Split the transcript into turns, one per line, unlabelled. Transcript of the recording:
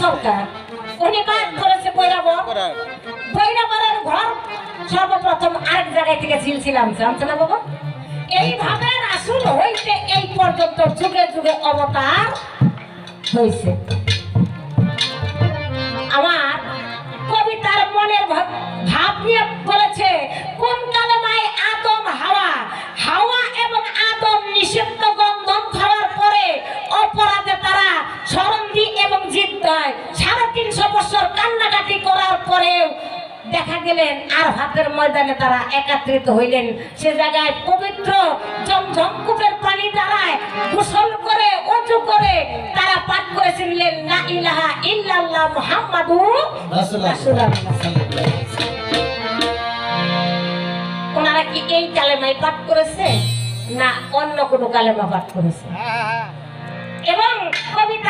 সরকার উনি কাজ করেছে বৈরাব বৈরাবরের ঘর সর্বপ্রথম আরেক জায়গায় থেকে ছিলছিলাম জানছে না বাবা? এইভাবে রাসুল হইতে এই পর্যন্ত যুগে যুগে অবতার হয়েছে কবিতার মনের ভাব- ভাব বলেছে, কোন কালেমায় আদম হাওয়া? হাওয়া এবং আদম নিষিদ্ধ গন্ধম খাওয়ার পরে অপরাধে তারা সরন্দি এবং জিদ দেয়। সাড়ে তিনশো বছর কান্নাকাটি করার পরেও দেখা গেলেন আর হাতের ময়দানে তারা একাত্রিত হইলেন। সে জায়গায় পবিত্র জমঝম কূপের পানি দ্বারায় গোসল করে করেছিলেন না ইলাহা ইল্লাল্লাহ মুহাম্মাদুর রাসূলুল্লাহ। ওনারা কি এই কালেমাই পাঠ করেছে? না অন্য কোনো কালেমা পাঠ করেছে। এবং কবি তার গানের